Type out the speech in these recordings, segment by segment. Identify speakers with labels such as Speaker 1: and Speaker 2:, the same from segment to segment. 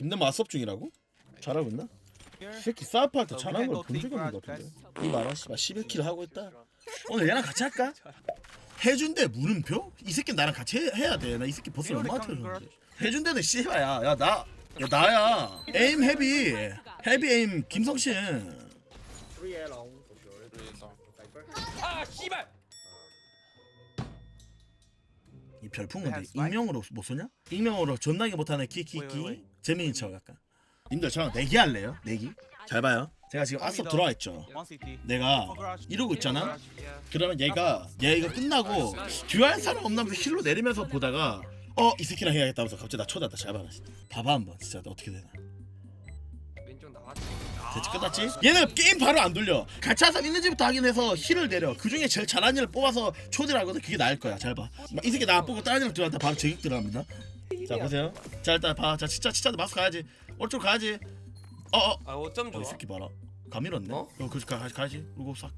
Speaker 1: 김대만 아섭 중이라고? 잘하고 있나? 이 새끼 사이프할 때 잘하는 걸본 적이 없는 것 같은데. 이 말아 씨발. 11킬 하고 있다. 오늘 얘랑 같이 할까? 해준대 물음표? 이 새끼 나랑 같이 해, 해야 돼 나 이 새끼 버스 얼마나 태워줬는데 해준대는 씨발야 야 나 야, 나야. 에임 헤비. 헤비 에임 김성신.
Speaker 2: 아 씨발.
Speaker 1: 이 별풍은 익명으로 못 쏘냐? 익명으로 존나게 못하는 키키키 재민이 척 약간. 님들 저랑 내기 할래요? 내기? 잘 봐요. 제가 지금 아섭 들어와 있죠. 내가 이러고 있잖아? 그러면 얘가 얘 이거 끝나고 듀할 사람 없나 면서 힐로 내리면서 보다가 어 이 새끼랑 해야겠다 하면서 갑자기 나 쳐다다 잘 봐라 진짜. 봐봐 한번. 진짜 어떻게 되나. 대체 끝났지? 얘는 게임 바로 안 돌려. 같이 한사람 있는 집부터 하긴 해서 힐을 내려. 그 중에 제일 잘하는 애를 뽑아서 초대를 하거든. 그게 나을 거야. 잘 봐 이 새끼 나 뽑고 다른 애를 들어간다. 바로 제격 들어갑니다 자 보세요. 자 일단 봐 자 진짜 진짜 마스 가야지. 오른쪽 가야지. 어어.
Speaker 2: 아 어쩜
Speaker 1: 어,
Speaker 2: 좋아
Speaker 1: 이 새끼 봐라. 감 잃었네.
Speaker 2: 어?
Speaker 1: 어? 가, 가, 가야지. 그리고 싹.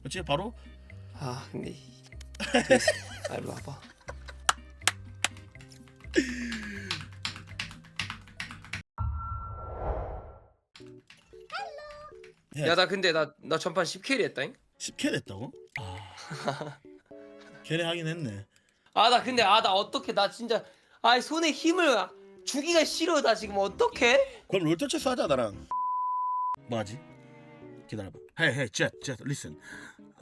Speaker 1: 그렇지 바로.
Speaker 2: 아 근데 아 일로 와봐.
Speaker 1: 해.
Speaker 2: 야나 근데 나 나 전판 10캐리 했다잉?
Speaker 1: 10킬 했다고? 아. 걔네 하긴 했네.
Speaker 2: 아 나 근데 아 나 어떡해 나 진짜 아 손에 힘을 주기가 싫어 나 지금. 어떡해?
Speaker 1: 그럼 롤터체스 하자 나랑. 뭐하지? 기다려봐. Hey hey Jet Jet listen.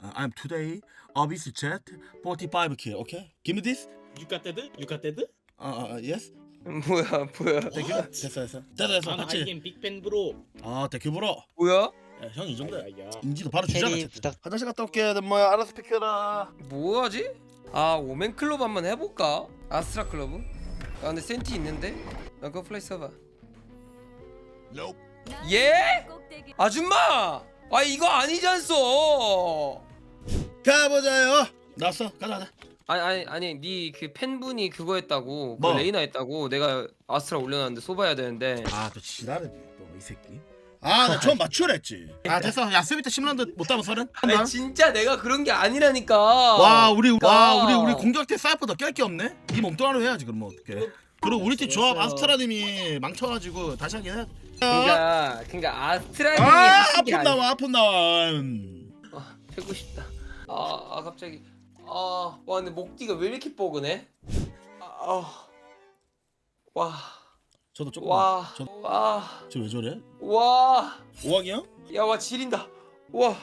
Speaker 1: Uh, I'm today Obvious Jet 45 kill okay? Give me this.
Speaker 3: You got that? You got that?
Speaker 1: uh, uh, yes?
Speaker 2: 뭐야 뭐야.
Speaker 1: 됐어 됐어. 됐어 됐어.
Speaker 3: I'm
Speaker 1: 같이.
Speaker 3: Big Fan Bro.
Speaker 1: 아 대큐 불어
Speaker 2: 뭐야?
Speaker 1: 형이 정도 야.
Speaker 3: 야.
Speaker 1: 인지도 바로 주잖아
Speaker 2: 캐리
Speaker 1: 쟤.
Speaker 2: 부탁-
Speaker 1: 화장실 갔다 올게 뭐야. 알아서 픽해라.
Speaker 2: 뭐하지? 아 오멘 클럽 한번 해볼까? 아스트라 클럽 아 근데 센티 있는데? 나 그거 플레이 써봐. 예? 아줌마! 아 이거 아니잖소!
Speaker 1: 가보자요. 나왔어? 가자 가자.
Speaker 2: 아니 아니 아니 네그 팬분이 그거 했다고
Speaker 1: 뭐?
Speaker 2: 그 레이나 했다고 내가 아스트라 올려놨는데 쏘봐야 되는데.
Speaker 1: 아 또 지랄했네 또이 새끼 아 나 처음 맞추랬지. 아 됐어. 야 스비트 10라운드 못 따면 서른?
Speaker 2: 아니 진짜 내가 그런 게 아니라니까.
Speaker 1: 와 우리 와
Speaker 2: 그러니까.
Speaker 1: 우리 우리 공격 때 사이프더 깰게 없네? 이 몸뚱아로 해야지 그럼 뭐 어떡해. 그리고 우리 팀 조합 아스트라님이 망쳐가지고 다시 하긴 해
Speaker 2: 그러니까 그러니까 아스트라님이
Speaker 1: 아
Speaker 2: 하신 게
Speaker 1: 아픈
Speaker 2: 아니
Speaker 1: 나와 아픈 나와. 음.
Speaker 2: 아 패고 싶다. 아, 아 갑자기. 아 와 근데 목뒤가 왜 이렇게 뻐근해? 아, 아 와
Speaker 1: 저도 조금
Speaker 2: 와,
Speaker 1: 저,
Speaker 2: 와,
Speaker 1: 쟤왜 저래?
Speaker 2: 와,
Speaker 1: 오학이야?
Speaker 2: 야, 와, 지린다. 와.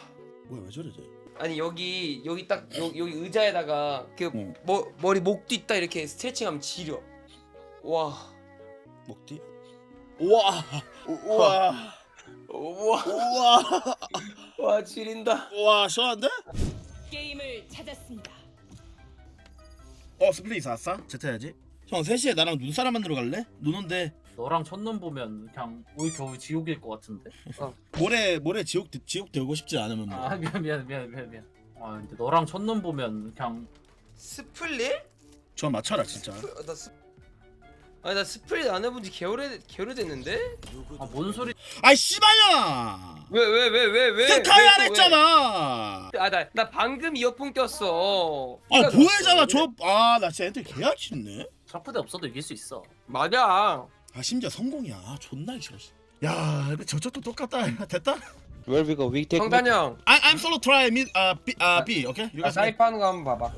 Speaker 1: 뭐야 왜 저래 쟤
Speaker 2: 아니 여기 여기 딱 여기, 여기 의자에다가 그
Speaker 1: 응.
Speaker 2: 머, 머리 목뒤딱 이렇게 스트레칭하면 지려. 와,
Speaker 1: 먹디? 우와 우와
Speaker 2: 우와,
Speaker 1: 우와
Speaker 2: 와, 지린다.
Speaker 1: 우와 시원한데?
Speaker 4: 게임을 찾았습니다.
Speaker 1: 어 스플릿 왔어? 제타야지 형 3시에 나랑 눈사람 만들어 갈래? 눈 온대
Speaker 5: 너랑 첫눈 보면 그냥 올 겨울 지옥일 것 같은데.
Speaker 1: 모레 모레 지옥 지옥 되고 싶지 않으면 뭐
Speaker 5: 아 미안 미안 미안 미안 미안. 아 근데 너랑 첫눈 보면 그냥
Speaker 2: 스플릿?
Speaker 1: 저 맞춰라 진짜
Speaker 2: 어, 나 스... 아니 나 스플릿 안 해본 지 개월에 개월이 됐는데?
Speaker 5: 아 뭔 소리?
Speaker 1: 아이 씨발야
Speaker 2: 왜 왜 왜 왜 왜?
Speaker 1: 스카이 안 했잖아
Speaker 2: 아나 나 방금 이어폰 꼈어.
Speaker 1: 아 보혜잖아 저 아 나 진짜 애들 개야치 있네
Speaker 5: 샤프대 없어도 이길 수 있어.
Speaker 2: 맞아.
Speaker 1: 아 심지어 성공이야 아, 존나 싫어 야 근데 저쪽도 똑같다 됐다
Speaker 6: Where we go? We take
Speaker 2: 성탄 형,
Speaker 1: I, I'm solo try mid uh, B, uh, B okay? You
Speaker 2: 나
Speaker 1: guys
Speaker 2: 사이프 하는 거 한번 봐봐.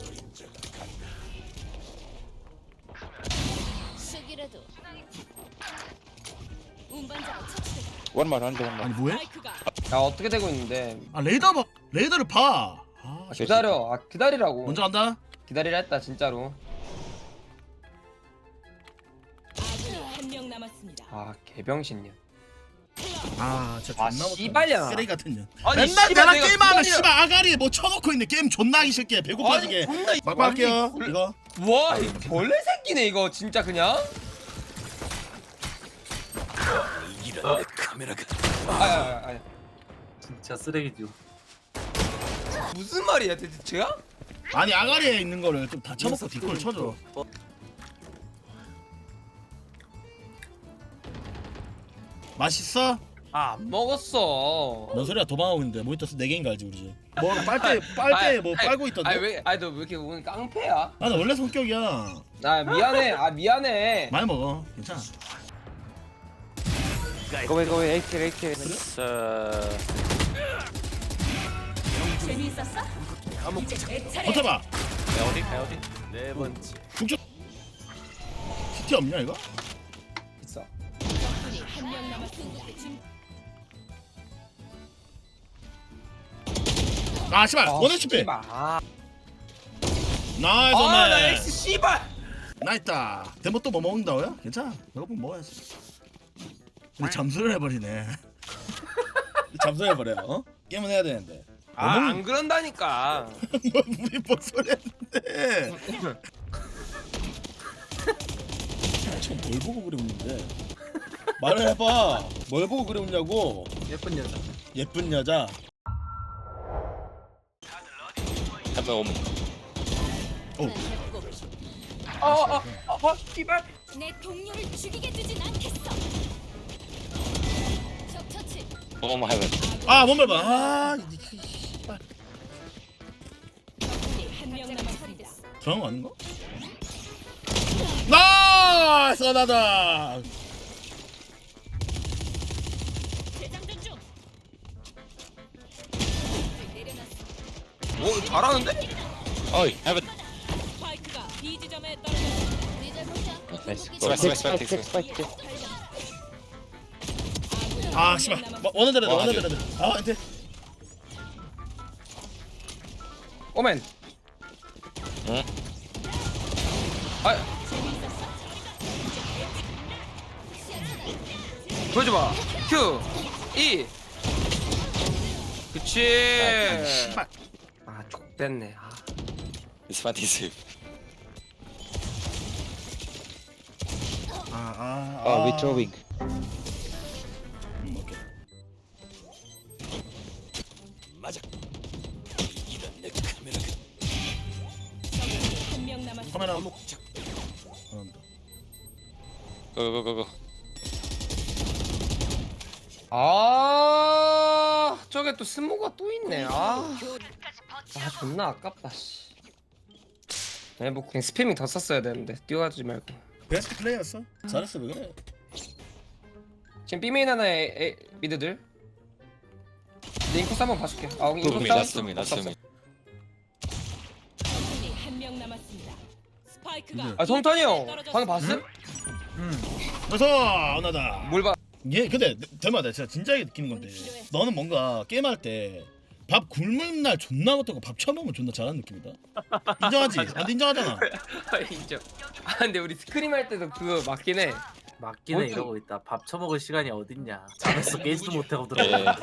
Speaker 4: 시기라도 운반자가 처치됐다.
Speaker 6: one more, one more.
Speaker 1: 아니 뭐해?
Speaker 4: 마이크가
Speaker 2: 야 어떻게 되고 있는데?
Speaker 1: 아 레이더 봐 레이더를 봐 아,
Speaker 2: 아, 기다려. 아 기다리라고.
Speaker 1: 먼저 간다
Speaker 2: 기다리라 했다 진짜로.
Speaker 4: 남았습니다.
Speaker 2: 아 개병신년.
Speaker 1: 아 진짜
Speaker 2: 아,
Speaker 1: 존나 못하네.
Speaker 2: 씨발야.
Speaker 1: 쓰레기 같은 년
Speaker 2: 아니,
Speaker 1: 맨날
Speaker 2: 씨발, 내가
Speaker 1: 게임하면. 씨발 아가리 뭐 쳐놓고 있네 게임 존나 하기 싫게 배고파지게
Speaker 2: 아니, 존나 이-
Speaker 1: 막고 할게요
Speaker 2: 아니,
Speaker 1: 이거
Speaker 2: 와, 이 벌레 새끼네 이거 진짜 그냥. 아, 아, 아, 아,
Speaker 5: 진짜 쓰레기 듀.
Speaker 2: 무슨 말이야 대체야?
Speaker 1: 아니 아가리에 있는 거를 좀다 쳐먹고 뒷골 쳐줘 맛있어?
Speaker 2: 아, 안 먹었어.
Speaker 1: 뭔 소리야 도망가고 있는데 모니터 4개인가 알지 우리 집. 뭐 빨대 빨대 뭐 빨고 있던데
Speaker 2: 아니 왜? 아니 너 왜 이렇게 오늘 깡패야?
Speaker 1: 나는 원래 성격이야
Speaker 2: 나 미안해. 아 미안해.
Speaker 1: 많이 먹어 괜찮아
Speaker 6: Go away, go away. It's, uh,
Speaker 4: 재미있었어? 이제 내 차례.
Speaker 1: 버텨봐
Speaker 6: L.O.D. L.O.D.
Speaker 2: 네 번째.
Speaker 1: 북쪽 CT 없냐 이거? 아 씨발 원해 슈페
Speaker 2: 씨발. 아,
Speaker 1: 나이스
Speaker 2: 아,
Speaker 1: 나네
Speaker 2: 엑스 씨발.
Speaker 1: 나있다 대모 또뭐 먹는다고요? 괜찮아 배고프면 먹어야지 근데 잠수를 해버리네 잠수해버려 어? 게임은 해야 되는데
Speaker 2: 아, 안 그런다니까.
Speaker 1: 뭐 우리 뭔 소리 했는데 지금 뭘 보고 그래 웃는데 말을 해봐 뭘 보고 그래 웃냐고
Speaker 5: 예쁜 여자.
Speaker 1: 예쁜 여자
Speaker 6: Have a woman.
Speaker 2: 어, 어, 어, 어, 씨발.
Speaker 4: 내 동료를 죽이게 두진 않겠어. 적 처치.
Speaker 6: Woman heaven.
Speaker 1: 아 몸을 봐아 씨발
Speaker 4: 적군이 한명 남았습니다.
Speaker 1: 저런 거 아닌가? 나이스 나다
Speaker 2: 오, 잘하는데?
Speaker 4: 스파이크가 B 지점에 떨어졌습니다. 네
Speaker 6: back, go back, go back, go back.
Speaker 1: 아 씨발 뭐, 원하더라
Speaker 6: 와,
Speaker 1: 원하더라 아 안돼
Speaker 2: 오멘.
Speaker 6: 응?
Speaker 2: 아. 보여줘봐. Q, E. 그치.
Speaker 1: 씨발
Speaker 2: 아, 족됐네. 아.
Speaker 1: 아아
Speaker 6: Oh, we're throwing.
Speaker 1: 음, 오케이.
Speaker 4: 한명 남았습니다.
Speaker 1: 카메라 어,
Speaker 6: Go, go, go, go, go.
Speaker 2: 아, 저게 또 스모가 또 있네. 아, 아 존나 아깝다. 씨. 네, 뭐 그냥 스패밍 더 썼어야 되는데 뛰어가지 말고.
Speaker 1: 베스트 플레이였어 잘했어 왜 그래
Speaker 2: 지금 B메인 하나에 에, 미드들. 내 인코스 한번 봐줄게. 아, 인코스 다운?
Speaker 4: 적군이 한명 남았습니다. 스파이크가
Speaker 2: 아, 성탄이 형. 방금 봤음?
Speaker 1: 그래서 나다
Speaker 2: 뭘 봐?
Speaker 1: 얘 근데 대마 내가 진짜 진지하게 느끼는 건데 너는 뭔가 게임할 때 밥 굶는 날 존나 못하고 밥 처먹으면 존나 잘하는 느낌이다 인정하지? 안 인정하잖아
Speaker 2: 인정. 아, 근데 우리 스크림 할 때도 그거 맞긴 해.
Speaker 5: 맞기는
Speaker 2: 어떤-
Speaker 5: 이러고 있다. 밥 처먹을 시간이 어딨냐. 잠에서 게임도 못하고
Speaker 6: Yeah,
Speaker 5: 들어.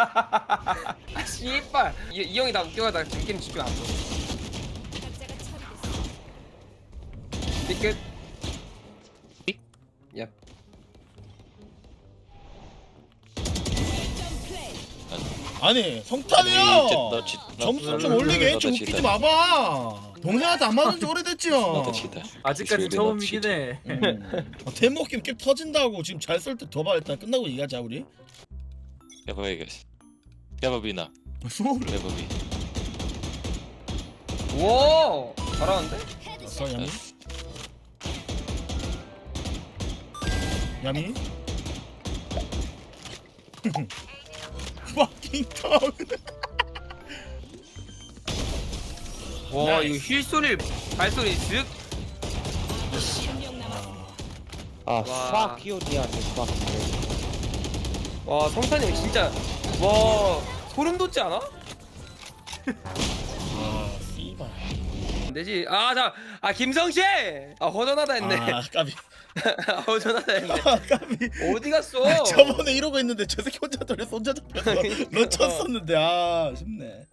Speaker 2: 아, 씨발. 이, 이 형이 다 웃겨가다가 지금 게임 집중 안 돼. 삐끗. 야,
Speaker 1: 아니 성탄이 너형 점수
Speaker 6: 너-
Speaker 1: 좀
Speaker 6: 너-
Speaker 1: 올리게 너좀
Speaker 6: 치다.
Speaker 1: 웃기지 마봐 동생한테 안 맞은 지 오래됐지요.
Speaker 5: 아직까지 처음이긴. 해.
Speaker 1: 음. 아, 대목이 게임 터진다고 지금 잘 쓸 때 더봐 일단 끝나고 얘기하자 우리. 수호를
Speaker 6: Have a B.
Speaker 2: 우와, 잘하는데?
Speaker 1: 왔어 야미 야미 fucking dog
Speaker 2: 와. 이거 휠 소리, 발소리.
Speaker 6: Ah,
Speaker 2: Wow.
Speaker 6: fuck you, Diaz. Fuck you.
Speaker 2: 와, 형 진짜 와 소름 돋지 않아?
Speaker 1: 아 씨발
Speaker 2: 안 되지. 아, 자, 아 김성 씨. 아 허전하다 했네.
Speaker 1: 아 까비
Speaker 2: 아, 허전하다 했네.
Speaker 1: 아 까비
Speaker 2: 어디 갔어?
Speaker 1: 저번에 이러고 있는데 저 새끼 혼자 돌려서 혼자 잡혀서
Speaker 2: 그러니까.
Speaker 1: 놓쳤었는데 아 쉽네